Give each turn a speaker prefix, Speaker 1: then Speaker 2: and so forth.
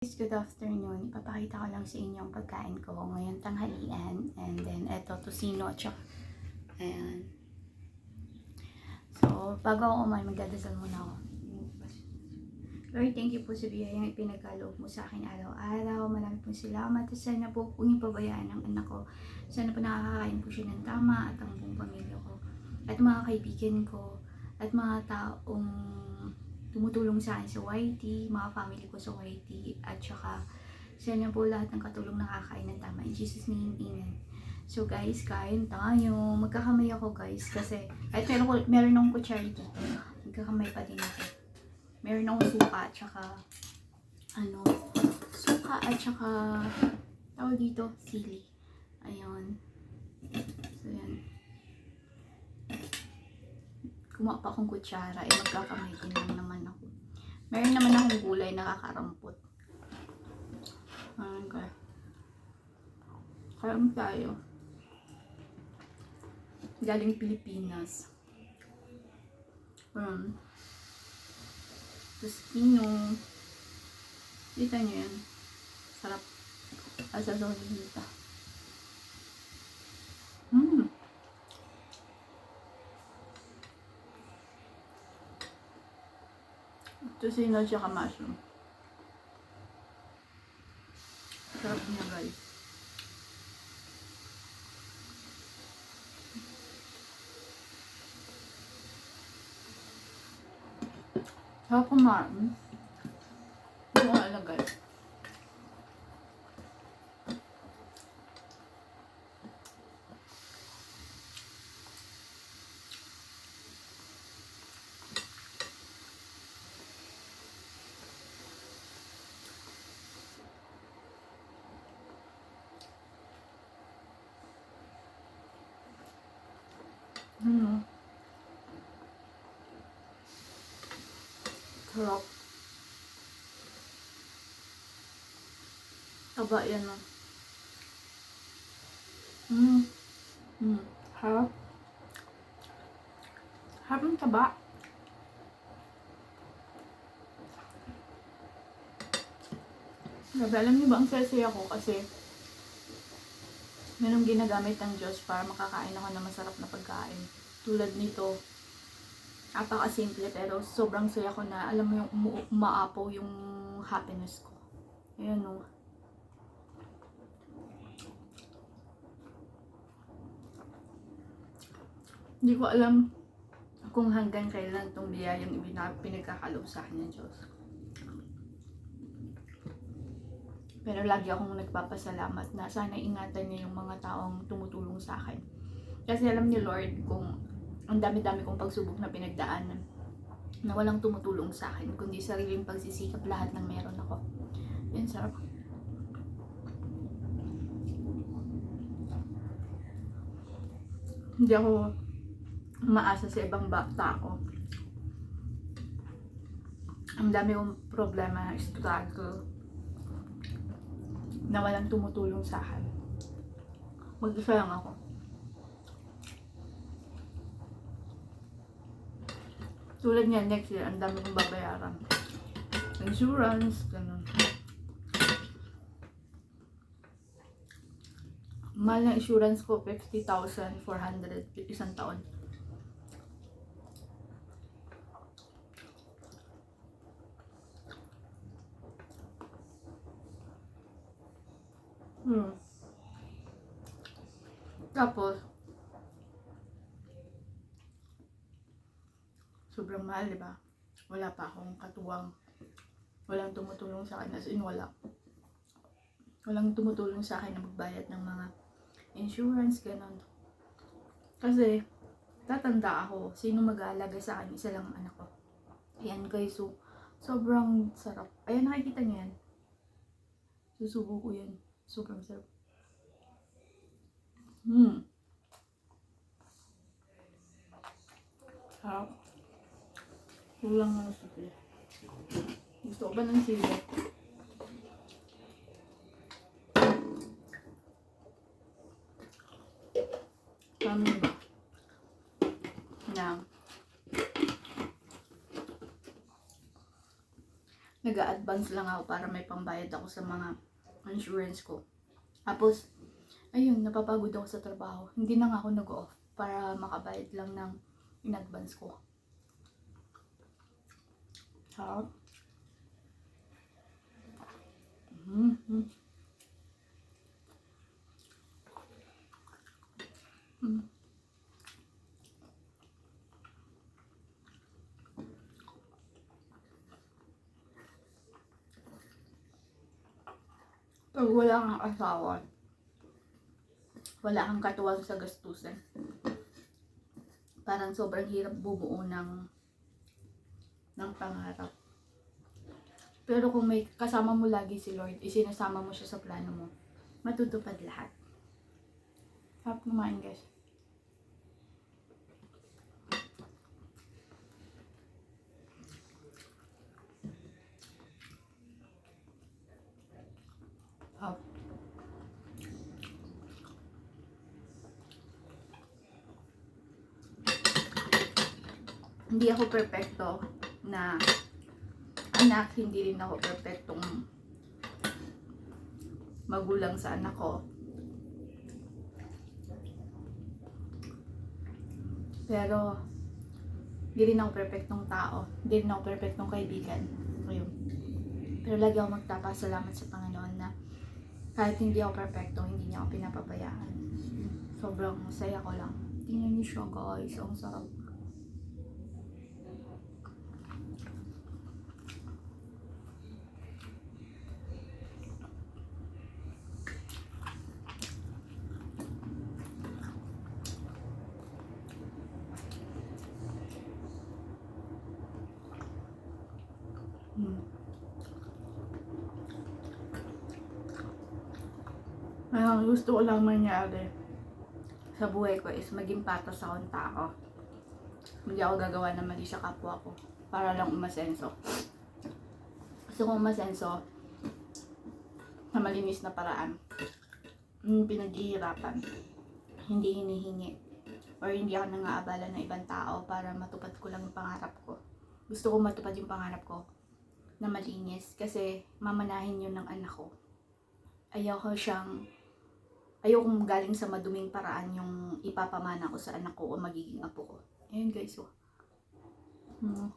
Speaker 1: Guys, good afternoon. Ipapakita ko lang sa inyo ang pagkain ko ngayon tanghalian. And then, eto, tosino at ayan. So, bago ako kumain, magdadasal muna ako. Lord, thank you po sa biyayang ipinagkaloob mo sa akin araw-araw. Marami pong salamat. At sana po huwag pabayaan ang anak ko. Sana po nakakakain po siya ng tama at ang buong pamilya ko. At mga kaibigan ko. At mga taong tumutulong sa akin sa YT, mga family ko sa YT, at saka sana po lahat ng katulong nakakain ng tama. In Jesus name, Amen. So guys, kain tayo. Magkakamay ako guys kasi, ay meron, ko, meron akong kutsara dito. Magkakamay pa din ako. Meron akong suka at saka, ano, suka at saka, tawag dito, sili. Ayun. So yan. Kumuha pa akong kutsara, eh magkakamay din lang naman ako. Meron naman akong gulay nakakarampot. Ayan ka. Karam tayo. Galing Pilipinas. Um, Tostino. Kita nyo yan. Sarap. Asa sa dito. Tocino at saka mushroom. Sarap niya guys. Sarap kumain. Hindi ko alagay. Hmm. Sarap. Taba yan ah. Hmm. Hmm. Harap. Harap ng taba. Grabe, alam niyo ba ang saya ko kasi merong ginagamit ng Diyos para makakain ako ng masarap na pagkain. Tulad nito, napaka-simple pero sobrang saya ko na alam mo yung umu- umaapaw yung happiness ko. Ayan o. Hindi ko alam kung hanggang kailan itong biyayang pinagkakalob sa akin ng Diyos. Pero lagi akong nagpapasalamat na sana ingatan niya yung mga taong tumutulong sa akin. Kasi alam ni Lord kung ang dami-dami kong pagsubok na pinagdaanan na walang tumutulong sa akin, kundi sariling pagsisikap lahat ng meron ako. Yan, sarap. Hindi ako umaasa sa ibang bata ko. Ang dami kong problema, struggle, na walang tumutulong sa akin. Mag-isa lang ako. Tulad niya, next year, ang dami kong babayaran. Insurance, ganun. Mahal ng insurance ko, 50,400 isang taon. Hmm. Tapos, sobrang mahal, di ba? Wala pa akong katuwang. Walang tumutulong sa akin. As in, wala. Walang tumutulong sa akin na magbayad ng mga insurance, ganun. Kasi, tatanda ako. Sino mag-aalaga sa akin? Isa lang ang anak ko. Ayan guys, so, sobrang sarap. Ayan, nakikita niyo yan. Susubo ko yan. Sobrang sarap. Hmm. Sarap. Kulang ng sili. Gusto ko ba ng sili? Kami ba? Na nag-advance lang ako para may pambayad ako sa mga insurance ko. Tapos, ayun, napapagod ako sa trabaho. Hindi na nga ako nag-off para makabayad lang ng in-advance ko. Sarap. Mm-hmm. Mm. Pag wala kang asawa, wala kang katuwang sa gastusan. Parang sobrang hirap bumuo ng ng pangarap. Pero kung may kasama mo lagi si Lord, isinasama mo siya sa plano mo, matutupad lahat. Sarap kumain guys. Hindi ako perfecto na anak, hindi rin ako perfectong magulang sa anak ko. Pero, hindi rin ako perfectong tao. Hindi rin ako perfectong kaibigan. Ayun. Pero lagi ako magpapasalamat sa Panginoon na kahit hindi ako perfecto, hindi niya ako pinapabayaan. Sobrang masaya ko lang. Tingnan niyo siya guys. Ang sarap. Hmm. Ang gusto ko lang mangyari sa buhay ko is maging patas akong tao. Hindi ako gagawa ng mali sa kapwa ko para lang umasenso. Gusto ko umasenso sa malinis na paraan. Yung pinaghihirapan. Hindi hinihingi. Or hindi ako nangaabala ng ibang tao para matupad ko lang yung pangarap ko. Gusto ko matupad yung pangarap ko na malinis kasi mamanahin yun ng anak ko. Ayoko siyang ayoko galing sa maduming paraan yung ipapamana ko sa anak ko o magiging apo ko. Ayun guys, oh. Hmm.